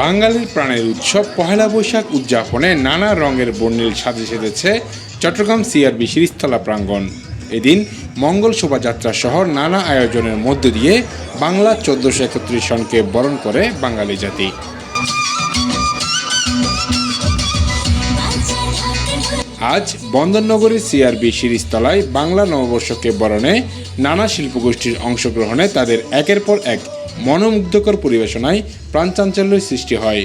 বাঙালির প্রাণের উৎসব পহেলা বৈশাখ উদযাপনে নানা রঙের বর্ণিল সাজে সেজেছে চট্টগ্রাম সিআরবি শিরিস্তলা প্রাঙ্গণ। এদিন মঙ্গল শোভাযাত্রা সহ নানা আয়োজনের মধ্য দিয়ে বাংলা চোদ্দশো একত্রিশ সনকে বরণ করে বাঙালি জাতি। আজ বন্দরনগরীর সিআরবি শিরিস্তলায় বাংলা নববর্ষকে বরণে নানা শিল্পগোষ্ঠীর অংশগ্রহণে তাদের একের পর এক মনোমুগ্ধকর পরিবেশনায় প্রাণচাঞ্চল্যের সৃষ্টি হয়।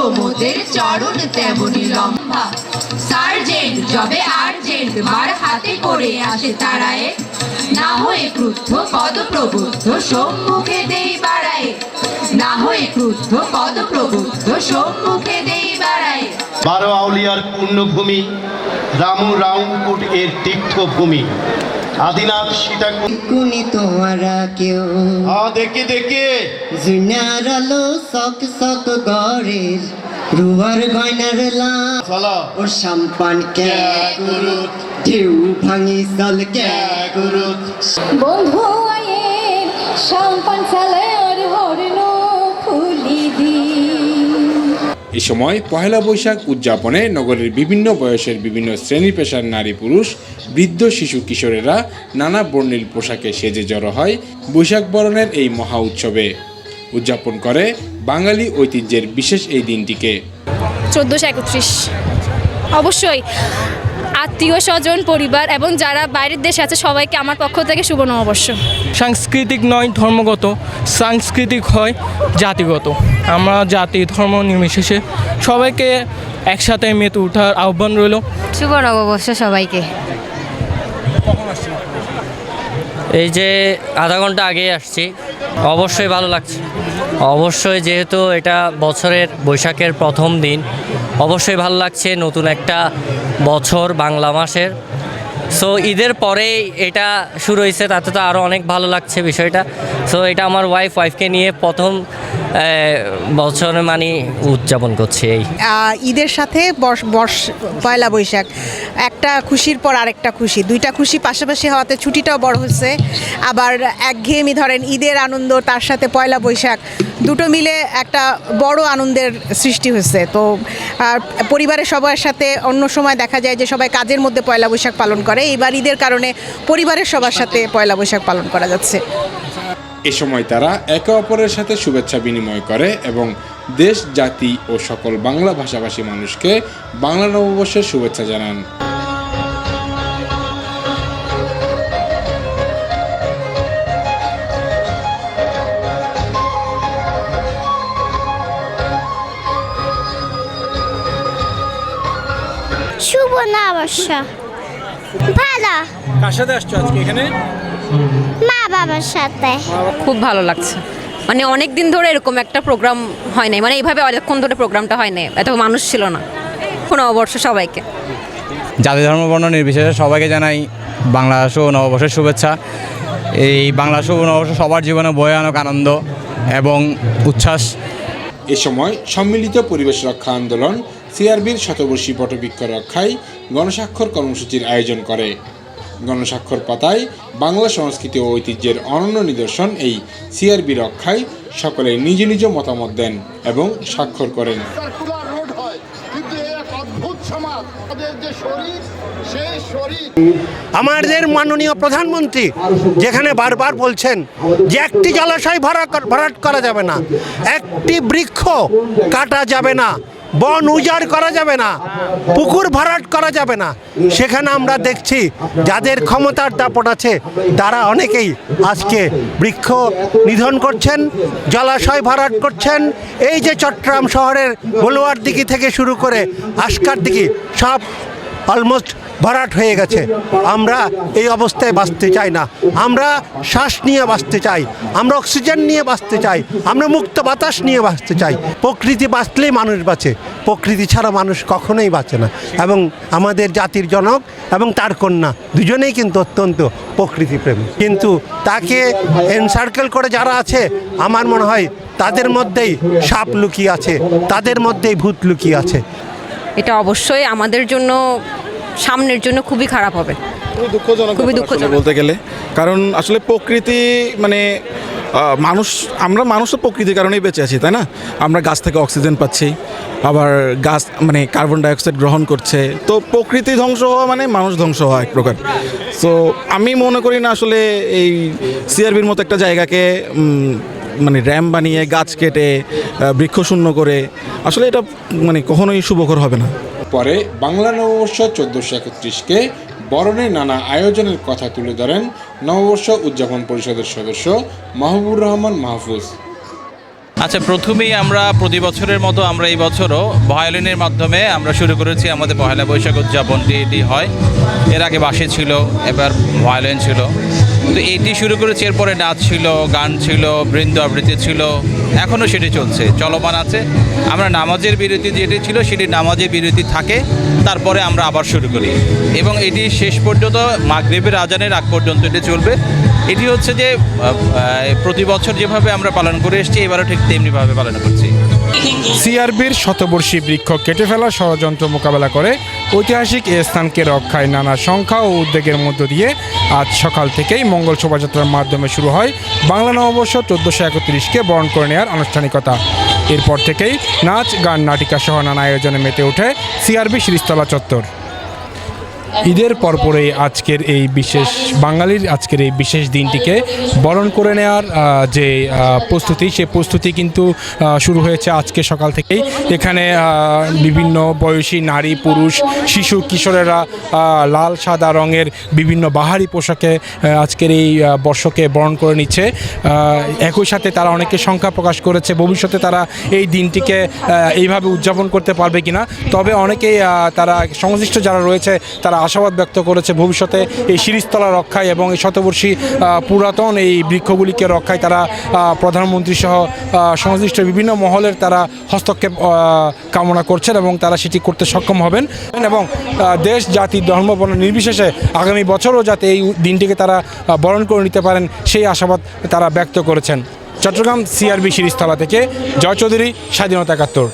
মোদের চরণ তেমনি লম্বা। সার্জেন্ট যবে আর্জেন্ট মার হাতে করে আসে তারায়ে, না হয়ে ক্রুদ্ধ পদ প্রবুদ্ধ সম্মুখে দেই বাড়ায়। না হয়ে ক্রুদ্ধ পদ প্রবুদ্ধ সম্মুখে দেই বাড়ায়। বারো আউলিয়ার পূর্ণভূমি, রামু রাউমকুট এর তীর্থভূমি আদিনাথ সীতাকুণ্ড। কুনি তোমারা কেউ। আ দেখি দেখি। জুনার আলো সক সক গরের রুয়ার গয়নার লা চলো। ও সাম্পান কে গুরুত ঢেউ ভাঙি চল কে গুরুত বন্ধু আয়ে সাম্পান সালের সময় পহেলা বৈশাখ উদযাপনে নগরের বিভিন্ন বয়সের বিভিন্ন শ্রেণি পেশার নারী পুরুষ, বৃদ্ধ শিশু কিশোরেরা নানা বর্ণিল পোশাকে সেজে জড়ো হয় বৈশাখ বরণের এই মহা উৎসবে। উদযাপন করে বাঙালি ঐতিহ্যের বিশেষ এই দিনটিকে। চোদ্দোশো একত্রিশ। অবশ্যই। আত্মীয় স্বজন পরিবার এবং যারা বাইরের দেশে আছে সবাইকে আমার পক্ষ থেকে শুভ নববর্ষ। সাংস্কৃতিক নয় ধর্মগত। সাংস্কৃতিক হয় জাতিগত। আমরা জাতি ধর্ম নির্বিশেষে সবাইকে একসাথে মেতে ওঠার আহ্বান রইল। শুভ নববর্ষ সবাইকে। এই যে আধা ঘণ্টা আগে আসছি অবশ্যই ভালো লাগছে। অবশ্যই যেহেতু এটা বছরের বৈশাখের প্রথম দিন অবশ্যই ভালো লাগছে নতুন একটা বছর বাংলা মাসের। সো ঈদের পরে এটা শুরু হয়েছে, তাতে তো আরও অনেক ভালো লাগছে বিষয়টা। সো এটা আমার ওয়াইফ ওয়াইফকে নিয়ে প্রথম বছর মানে উদযাপন করছি এই। ঈদের সাথে বর্ষ বর্ষ, পয়লা বৈশাখ। একটা খুশির পর আরেকটা খুশি। দুইটা খুশি পাশাপাশি হওয়াতে ছুটিটাও বড় হচ্ছে। আবার একঘেয়েমি ধরেন ঈদের আনন্দ, তার সাথে পয়লা বৈশাখ, দুটো মিলে একটা বড় আনন্দের সৃষ্টি হচ্ছে। তো পরিবারের সবার সাথে অন্য সময় দেখা যায় যে সবাই কাজের মধ্যে পয়লা বৈশাখ পালন করে। এইবার ঈদের কারণে পরিবারের সবার সাথে পয়লা বৈশাখ পালন করা যাচ্ছে। এ সময় তারা একে অপরের সাথে শুভেচ্ছা বিনিময় করে এবং দেশ জাতি ও সকল বাংলা ভাষাভাষী মানুষকে বাংলা নববর্ষের শুভেচ্ছা জানান। শুভ নববর্ষ। ভালো। কার সাথে আসছো আজকে এখানে? বাবার সাথে। খুব ভালো লাগছে। মানে অনেক দিন ধরে এরকম একটা প্রোগ্রাম হয় নাই। মানে এইভাবে অনেকক্ষণ ধরে প্রোগ্রামটা হয় নাই। এত মানুষ ছিল না। কোনো অবর্ষ সবাইকে। জাতি ধর্ম বর্ণ নির্বিশেষে সবাইকে জানাই বাংলা শুভ নববর্ষের শুভেচ্ছা। এই বাংলা শুভ নববর্ষ সবার জীবনে বয়ে আনক আনন্দ এবং উচ্ছ্বাস। এ সময় সম্মিলিত পরিবেশ রক্ষা আন্দোলন সিআরবির শতবর্ষী বটবৃক্ষ রক্ষায় গণস্বাক্ষর কর্মসূচির আয়োজন করে। গণস্বাক্ষর পাতায় বাংলা সংস্কৃতি ও ঐতিহ্যের অনন্য নিদর্শন এই সিআরবি রক্ষায় সকলে নিজ নিজ মতামত দেন এবং স্বাক্ষর করেন। সার্কুলার রোড হয় কিন্তু এই এক অদ্ভুত সমাজ তাদের যে শরীর সেই শরীর। আমাদের মাননীয় প্রধানমন্ত্রী যেখানে বারবার বলছেন যে একটি জলাশয় ভরা ভরাট করা যাবে না একটি বৃক্ষ কাটা যাবে না। বন উজাড় করা যাবে না, পুকুর ভরাট করা যাবে না। সেখানে আমরা দেখছি যাদের ক্ষমতার দাপট আছে, তারা অনেকেই আজকে বৃক্ষ নিধন করছেন, জলাশয় ভরাট করছেন। এই যে চট্টগ্রাম শহরের বলুয়ার দিকে থেকে শুরু করে আস্কার দিকে সব অলমোস্ট ভরাট হয়ে গেছে। আমরা এই অবস্থায় বাঁচতে চাই না। আমরা শ্বাস নিয়ে বাঁচতে চাই। আমরা অক্সিজেন নিয়ে বাঁচতে চাই। আমরা মুক্ত বাতাস নিয়ে বাঁচতে চাই। প্রকৃতি বাঁচলেই মানুষ বাঁচে। প্রকৃতি ছাড়া মানুষ কখনোই বাঁচে না। এবং আমাদের জাতির জনক এবং তার কন্যা দুজনেই কিন্তু অত্যন্ত প্রকৃতিপ্রেমী। কিন্তু তাকে এনসার্কেল করে যারা আছে, আমার মনে হয় তাদের মধ্যেই সাপ লুকিয়ে আছে, তাদের মধ্যেই ভূত লুকিয়ে আছে। এটা অবশ্যই আমাদের জন্য সামনের জন্য খুবই খারাপ হবে। খুবই দুঃখজনক খুবই দুঃখজনক। বলতে গেলে। কারণ আসলে প্রকৃতি মানে মানুষ আমরা মানুষ তো প্রকৃতির কারণেই বেঁচে আছি তাই না? আমরা গাছ থেকে অক্সিজেন পাচ্ছি আবার গাছ মানে কার্বন ডাইঅক্সাইড গ্রহণ করছে। তো প্রকৃতি ধ্বংস হওয়া মানে মানুষ ধ্বংস হওয়া এক প্রকার। সো আমি মনে করি না আসলে এই সিআরবির মতো একটা জায়গাকে মানে র্যাম বানিয়ে গাছ কেটে বৃক্ষ শূন্য করে আসলে এটা মানে কখনোই শুভকর হবে না। পরে বাংলা নববর্ষ চোদ্দোশো একত্রিশকে বরণের নানা আয়োজনের কথা তুলে ধরেন নববর্ষ উদযাপন পরিষদের সদস্য মাহবুবুর রহমান মাহফুজ। আচ্ছা প্রথমেই আমরা প্রতি বছরের মতো আমরা এই বছরও ভায়োলিনের মাধ্যমে আমরা শুরু করেছি আমাদের পয়লা বৈশাখ উদযাপনটি এটি হয়। এর আগে বাসে ছিল, এবার ভায়োলিন ছিল। তো এটি শুরু করেছি, এরপরে নাচ ছিল, গান ছিল, বৃন্দ আবৃত্তি ছিল এখনও সেটি চলছে, চলমান আছে। আমরা নামাজের বিরতি যেটি ছিল, সেটি নামাজের বিরতি থাকে, তারপরে আমরা আবার শুরু করি। এবং এটি শেষ পর্যন্ত, মাগরিবের আজানের আগ পর্যন্ত এটি চলবে। এটি হচ্ছে যে প্রতি বছর যেভাবে আমরা পালন করে এসেছি, এবারও ঠিক তেমনিভাবে পালন করছি। সিআরবির শতবর্ষী বৃক্ষ কেটে ফেলা ষড়যন্ত্র মোকাবেলা করে ঐতিহাসিক এ স্থানকে রক্ষায় নানা সংখ্যা ও উদ্যোগের মধ্য দিয়ে আজ সকাল থেকেই মঙ্গল শোভাযাত্রার মাধ্যমে শুরু হয় বাংলা নববর্ষ চোদ্দশো একত্রিশকে বরণ করে নেওয়ার আনুষ্ঠানিকতা। এরপর থেকেই নাচ, গান, নাটিকা সহ নানা আয়োজনে মেতে ওঠে সিআরবি শিরিস্তলা চত্বর। ঈদের পরপরেই আজকের এই বিশেষ, বাঙালির আজকের এই বিশেষ দিনটিকে বরণ করে নেওয়ার যে প্রস্তুতি, সে প্রস্তুতি কিন্তু শুরু হয়েছে আজকে সকাল থেকেই। এখানে বিভিন্ন বয়সী নারী, পুরুষ, শিশু, কিশোরেরা লাল, সাদা রঙের বিভিন্ন বাহারি পোশাকে আজকের এই বর্ষকে বরণ করে নিচ্ছে। একই সাথে তারা অনেকে সংখ্যা প্রকাশ করেছে। ভবিষ্যতে তারা এই দিনটিকে এইভাবে উদযাপন করতে পারবে কিনা? তবে অনেকেই তারা সংশ্লিষ্ট যারা রয়েছে, তারা আশাবাদ ব্যক্ত করেছে ভবিষ্যতে এই শিরিস্তলা রক্ষায় এবং এই শতবর্ষী পুরাতন এই বৃক্ষগুলিকে রক্ষায় তারা প্রধানমন্ত্রী সহ সংশ্লিষ্ট বিভিন্ন মহলের তারা হস্তক্ষেপ কামনা করছেন এবং তারা সেটি করতে সক্ষম হবেন এবং দেশ, জাতি, ধর্ম, বর্ণ নির্বিশেষে আগামী বছরও যাতে এই দিনটিকে তারা বরণ করে নিতে পারেন সেই আশাবাদ তারা ব্যক্ত করেছেন। চট্টগ্রাম সিআরবি শিরিস্তলা থেকে জয় চৌধুরী স্বাধীনতা একাত্তর।